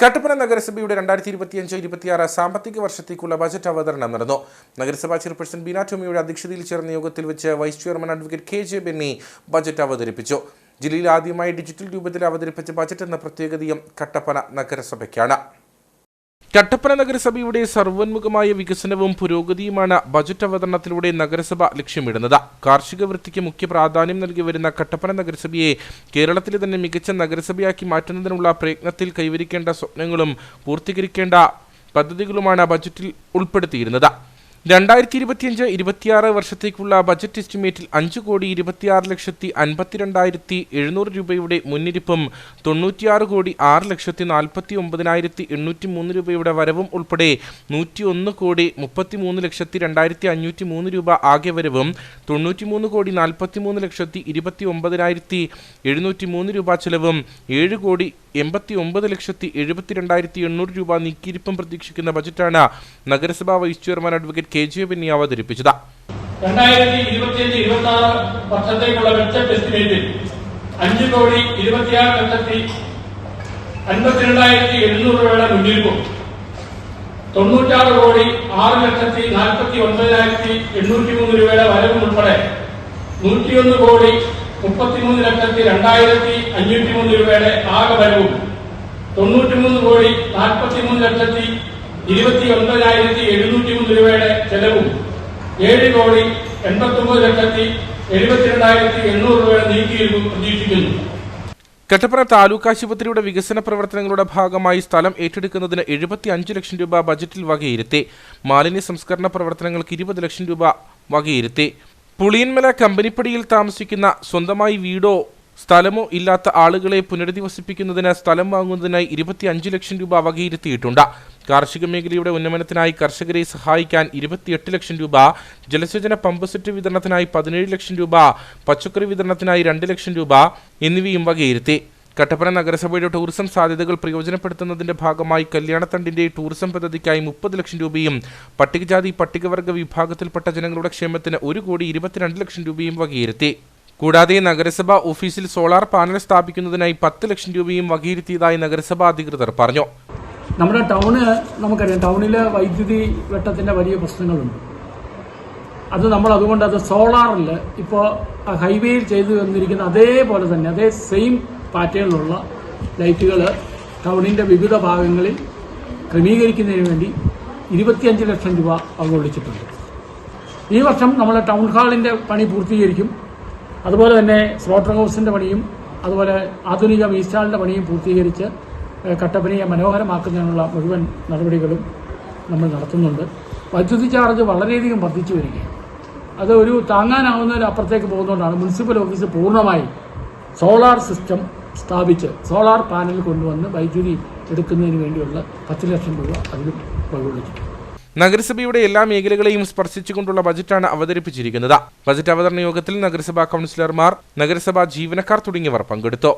കട്ടപ്പന നഗരസഭയുടെ രണ്ടായിരത്തി ഇരുപത്തിയഞ്ച് ഇരുപത്തിയാറ് സാമ്പത്തിക വർഷത്തേക്കുള്ള ബജറ്റ് അവതരണം നടന്നു. നഗരസഭാ ചെയർപേഴ്സൺ ബീനാ ടോമിയുടെ അധ്യക്ഷതയിൽ ചേർന്ന യോഗത്തിൽ വെച്ച് vice chairman advocate K J Benny budget അവതരിപ്പിച്ചു. ജില്ലയിൽ ആദ്യമായി ഡിജിറ്റൽ രൂപത്തിൽ അവതരിപ്പിച്ച ബജറ്റ് എന്ന പ്രത്യേകതയും കട്ടപ്പന നഗരസഭയ്ക്കാണ്. കട്ടപ്പന നഗരസഭയുടെ സർവോന്മുഖമായ വികസനവും പുരോഗതിയുമാണ് ബജറ്റ് അവതരണത്തിലൂടെ നഗരസഭ ലക്ഷ്യമിടുന്നത്. കാർഷിക വൃത്തിക്ക് മുഖ്യ പ്രാധാന്യം നൽകി വരുന്ന കട്ടപ്പന നഗരസഭയെ കേരളത്തിലെ തന്നെ മികച്ച നഗരസഭയാക്കി മാറ്റുന്നതിനുള്ള പ്രയത്നത്തിൽ കൈവരിക്കേണ്ട സ്വപ്നങ്ങളും പൂർത്തീകരിക്കേണ്ട പദ്ധതികളുമാണ് ബജറ്റിൽ ഉൾപ്പെടുത്തിയിരുന്നത്. രണ്ടായിരത്തി ഇരുപത്തിയഞ്ച് ഇരുപത്തിയാറ് വർഷത്തേക്കുള്ള ബജറ്റ് എസ്റ്റിമേറ്റിൽ അഞ്ച് കോടി ഇരുപത്തിയാറ് ലക്ഷത്തി അൻപത്തിരണ്ടായിരത്തി എഴുന്നൂറ് രൂപയുടെ മുന്നിരിപ്പും തൊണ്ണൂറ്റിയാറ് കോടി ആറ് ലക്ഷത്തി നാൽപ്പത്തി ഒമ്പതിനായിരത്തി എണ്ണൂറ്റി മൂന്ന് രൂപയുടെ വരവും ഉൾപ്പെടെ നൂറ്റി ഒന്ന് കോടി മുപ്പത്തി മൂന്ന് ലക്ഷത്തി രണ്ടായിരത്തി അഞ്ഞൂറ്റി മൂന്ന് രൂപ ആകെ വരവും തൊണ്ണൂറ്റി മൂന്ന് കോടി നാൽപ്പത്തി മൂന്ന് ലക്ഷത്തി ഇരുപത്തി ഒമ്പതിനായിരത്തി എഴുന്നൂറ്റി മൂന്ന് രൂപ ചെലവും ഏഴ് കോടി എൺപത്തി ഒമ്പത് ലക്ഷത്തി എഴുപത്തി രണ്ടായിരത്തി എണ്ണൂറ് രൂപ നീക്കിയിരിപ്പും പ്രതീക്ഷിക്കുന്ന ബജറ്റാണ് നഗരസഭാ vice chairman advocate K J Benny അവതരിപ്പിച്ചത്. വർഷത്തേക്കുള്ള ബഡ്ജറ്റ് അഞ്ച് കോടി ഇരുപത്തിയാറ് ലക്ഷത്തി അൻപത്തിരണ്ടായിരത്തി എഴുന്നൂറ് രൂപയുടെ മുന്നിരിപ്പും തൊണ്ണൂറ്റാറ് കോടി ആറ് ലക്ഷത്തി നാൽപ്പത്തി ഒൻപതിനായിരത്തി എണ്ണൂറ്റി മൂന്ന് രൂപയുടെ വരവും ഉൾപ്പെടെ നൂറ്റിയൊന്ന് കോടി മുപ്പത്തിമൂന്ന് ലക്ഷത്തി രണ്ടായിരത്തി അഞ്ഞൂറ്റി മൂന്ന് രൂപയുടെ ആകെ വരവും തൊണ്ണൂറ്റിമൂന്ന് കോടി നാൽപ്പത്തിമൂന്ന് ലക്ഷത്തി ഇരുപത്തി ഒൻപതിനായിരത്തി എഴുന്നൂറ്റി മൂന്ന് രൂപയുടെ ചെലവും ഏഴ് കോടി എൺപത്തൊമ്പത് ലക്ഷത്തി എഴുപത്തിരണ്ടായിരത്തി എണ്ണൂറ് രൂപയുടെ നീക്കിയിരിക്കും പ്രതീക്ഷിക്കുന്നു. കട്ടപ്പന താലൂക്ക് ആശുപത്രിയുടെ വികസന പ്രവർത്തനങ്ങളുടെ ഭാഗമായി സ്ഥലം ഏറ്റെടുക്കുന്നതിന് എഴുപത്തി അഞ്ച് ലക്ഷം രൂപ ബജറ്റിൽ വകയിരുത്തി. മാലിന്യ സംസ്കരണ പ്രവർത്തനങ്ങൾക്ക് ഇരുപത് ലക്ഷം രൂപ വകയിരുത്തി. പുളിയൻമല കമ്പനിപ്പടിയിൽ താമസിക്കുന്ന സ്വന്തമായി വീടോ സ്ഥലമോ ഇല്ലാത്ത ആളുകളെ പുനരധിവസിപ്പിക്കുന്നതിന് സ്ഥലം വാങ്ങുന്നതിനായി ഇരുപത്തി അഞ്ച് ലക്ഷം രൂപ വകയിരുത്തിയിട്ടുണ്ട്. കാർഷിക മേഖലയുടെ ഉന്നമനത്തിനായി കർഷകരെ സഹായിക്കാൻ ഇരുപത്തിയെട്ട് ലക്ഷം രൂപ ജലസേചന പമ്പ് സെറ്റ് വിതരണത്തിനായി പതിനേഴ് ലക്ഷം രൂപ പച്ചക്കറി വിതരണത്തിനായി രണ്ട് ലക്ഷം രൂപ എന്നിവയും വകയിരുത്തി. കട്ടപ്പന നഗരസഭയുടെ ടൂറിസം സാധ്യതകൾ പ്രയോജനപ്പെടുത്തുന്നതിന്റെ ഭാഗമായി കല്യാണത്തണ്ടിന്റെ ടൂറിസം പദ്ധതിക്കായി മുപ്പത് ലക്ഷം രൂപയും പട്ടികജാതി പട്ടികവർഗ വിഭാഗത്തിൽപ്പെട്ട ജനങ്ങളുടെ ക്ഷേമത്തിന് ഒരു കോടി ഇരുപത്തിരണ്ട് ലക്ഷം രൂപയും വകയിരുത്തി. കൂടാതെ നഗരസഭ ഓഫീസിൽ സോളാർ പാനൽ സ്ഥാപിക്കുന്നതിനായി പത്ത് ലക്ഷം രൂപയും വകയിരുത്തിയതായി നഗരസഭാ അധികൃതർ പറഞ്ഞു. നമ്മുടെ ടൗണ് നമുക്കറിയാം ടൗണിലെ വൈദ്യുതി വെട്ടത്തിന്റെ വലിയ പ്രശ്നങ്ങളുണ്ട്. അത് നമ്മൾ അതുകൊണ്ട് അത് സോളാറിൽ ഇപ്പോൾ ഹൈവേയിൽ ചെയ്തു വന്നിരിക്കുന്ന അതേപോലെ തന്നെ അതേ സെയിം പാറ്റേണിലുള്ള ലൈറ്റുകൾ ടൗണിന്റെ വിവിധ ഭാഗങ്ങളിൽ ക്രമീകരിക്കുന്നതിന് വേണ്ടി ഇരുപത്തിയഞ്ച് ലക്ഷം രൂപ അവഗണിച്ചിട്ടുണ്ട്. ഈ വർഷം നമ്മൾ ടൗൺ ഹാളിന്റെ പണി പൂർത്തീകരിക്കും. അതുപോലെ തന്നെ സ്ലോട്ടർ ഹൗസിന്റെ പണിയും അതുപോലെ ആധുനിക മീസ്റ്റാളിന്റെ പണിയും പൂർത്തീകരിച്ച് കട്ടപ്പനയെ മനോഹരമാക്കുന്നതിനുള്ള മുഴുവൻ നടപടികളും നമ്മൾ നടത്തുന്നുണ്ട്. വൈദ്യുതി ചാർജ് വളരെയധികം വർദ്ധിച്ചു വരികയാണ്. അത് ഒരു താങ്ങാനാവുന്നതിന് അപ്പുറത്തേക്ക് പോകുന്നതുകൊണ്ടാണ് മുനിസിപ്പൽ ഓഫീസ് പൂർണമായി സോളാർ സിസ്റ്റം സ്ഥാപിച്ച് സോളാർ പാനൽ കൊണ്ടുവന്ന് വൈദ്യുതി എടുക്കുന്നതിന് വേണ്ടിയുള്ള പത്ത് ലക്ഷം രൂപ അതിലും വകകൊള്ളിച്ചിട്ടുണ്ട് നഗരസഭയുടെ എല്ലാ മേഖലകളെയും സ്പർശിച്ചുകൊണ്ടുള്ള ബജറ്റാണ് അവതരിപ്പിച്ചിരിക്കുന്നത്. ബജറ്റ് അവതരണ യോഗത്തിൽ നഗരസഭാ കൗൺസിലർമാർ നഗരസഭാ ജീവനക്കാർ തുടങ്ങിയവർ പങ്കെടുത്തു.